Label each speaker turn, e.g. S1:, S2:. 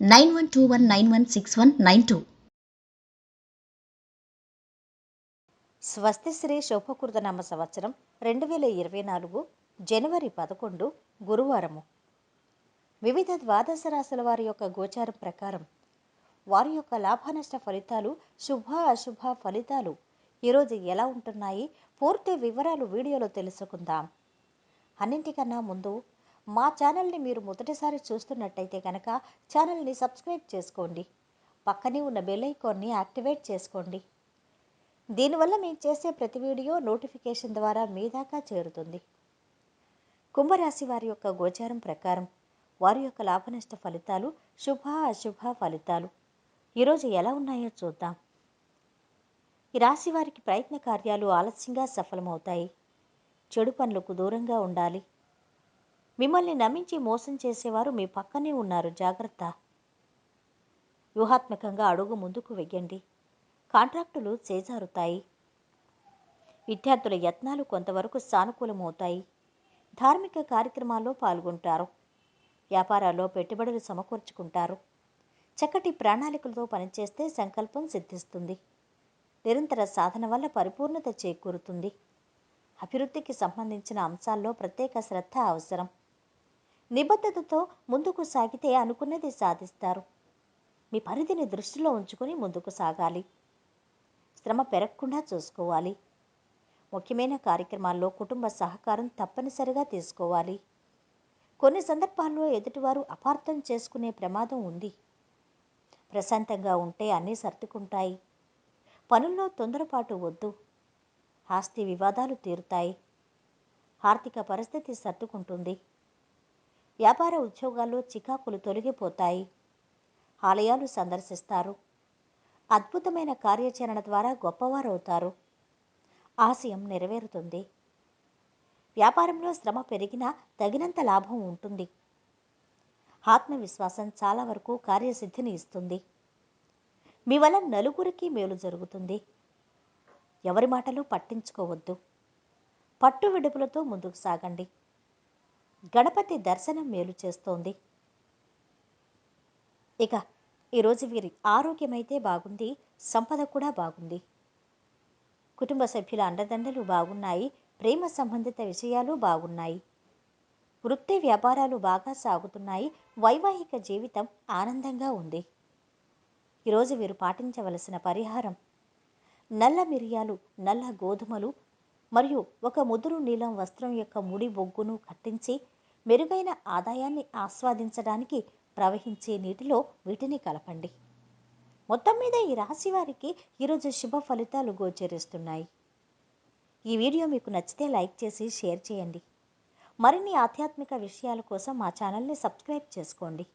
S1: nine one two one nine one six one nine two.
S2: స్వస్తి శ్రీ శోభకృతనామ సంవత్సరం రెండు వేల ఇరవై నాలుగు జనవరి పదకొండు గురువారము. వివిధ ద్వాదశ రాశుల వారి యొక్క గోచారం ప్రకారం వారి యొక్క లాభనష్ట ఫలితాలు శుభ అశుభ ఫలితాలు ఈరోజు ఎలా ఉంటున్నాయి? పూర్తి వివరాలు వీడియోలో తెలుసుకుందాం. అన్నింటికన్నా ముందు మా ఛానల్ని మీరు మొదటిసారి చూస్తున్నట్టయితే కనుక ఛానల్ని సబ్స్క్రైబ్ చేసుకోండి. పక్కనే ఉన్న బెల్ ఐకాన్ని యాక్టివేట్ చేసుకోండి. దీనివల్ల మేము చేసే ప్రతి వీడియో నోటిఫికేషన్ ద్వారా మీ దాకా చేరుతుంది. కుంభరాశి వారి యొక్క గోచారం ప్రకారం వారి యొక్క లాభనష్ట ఫలితాలు శుభ అశుభ ఫలితాలు. ఈరోజు ఎలా ఉన్నాయో చూద్దాం. ఈ రాశి వారికి ప్రయత్న కార్యాలు ఆలస్యంగా సఫలమవుతాయి. చెడు పనులకు దూరంగా ఉండాలి. మిమ్మల్ని నమ్మించి మోసం చేసేవారు మీ పక్కనే ఉన్నారు. జాగ్రత్త. వ్యూహాత్మకంగా అడుగు ముందుకు వెయ్యండి. కాంట్రాక్టులు చేజారుతాయి. విద్యార్థుల యత్నాలు కొంతవరకు సానుకూలమవుతాయి. ధార్మిక కార్యక్రమాల్లో పాల్గొంటారు. వ్యాపారాల్లో పెట్టుబడులు సమకూర్చుకుంటారు. చక్కటి ప్రణాళికలతో పనిచేస్తే సంకల్పం సిద్ధిస్తుంది. నిరంతర సాధన వల్ల పరిపూర్ణత చేకూరుతుంది. అభివృద్ధికి సంబంధించిన అంశాల్లో ప్రత్యేక శ్రద్ధ అవసరం. నిబద్ధతతో ముందుకు సాగితే అనుకున్నది సాధిస్తారు. మీ పరిధిని దృష్టిలో ఉంచుకొని ముందుకు సాగాలి. శ్రమ పెరగకుండా చూసుకోవాలి. ముఖ్యమైన కార్యక్రమాల్లో కుటుంబ సహకారం తప్పనిసరిగా తీసుకోవాలి. కొన్ని సందర్భాల్లో ఎదుటివారు అపార్థం చేసుకునే ప్రమాదం ఉంది. ప్రశాంతంగా ఉంటే అన్నీ సర్దుకుంటాయి. పనుల్లో తొందరపాటు వద్దు. ఆస్తి వివాదాలు తీరుతాయి. ఆర్థిక పరిస్థితి సర్దుకుంటుంది. వ్యాపార ఉద్యోగాల్లో చికాకులు తొలగిపోతాయి. ఆలయాలు సందర్శిస్తారు. అద్భుతమైన కార్యాచరణ ద్వారా గొప్పవారవుతారు. ఆశయం నెరవేరుతుంది. వ్యాపారంలో శ్రమ పెరిగినా తగినంత లాభం ఉంటుంది. ఆత్మవిశ్వాసం చాలా వరకు కార్యసిద్ధిని ఇస్తుంది. మీ వల్ల నలుగురికి మేలు జరుగుతుంది. ఎవరి మాటలు పట్టించుకోవద్దు. పట్టు విడుపులతో ముందుకు సాగండి. గణపతి దర్శనం మేలు చేస్తోంది. ఇక ఈరోజు వీరి ఆరోగ్యమైతే బాగుంది సంపద కూడా బాగుంది. కుటుంబ సభ్యుల అండదండలు బాగున్నాయి ప్రేమ సంబంధిత విషయాలు బాగున్నాయి. వృత్తి వ్యాపారాలు బాగా సాగుతున్నాయి వైవాహిక జీవితం ఆనందంగా ఉంది. ఈరోజు వీరు పాటించవలసిన పరిహారం నల్ల మిరియాలు నల్ల గోధుమలు మరియు ఒక ముదురు నీలం వస్త్రం యొక్క ముడి బొగ్గును కట్టించి మెరుగైన ఆదాయాన్ని ఆస్వాదించడానికి ప్రవహించే నీటిలో వీటిని కలపండి. మొత్తం మీద ఈ రాశి వారికి ఈరోజు శుభ ఫలితాలు గోచరిస్తున్నాయి. ఈ వీడియో మీకు నచ్చితే లైక్ చేసి షేర్ చేయండి. మరిన్ని ఆధ్యాత్మిక విషయాల కోసం మా ఛానల్ని సబ్స్క్రైబ్ చేసుకోండి.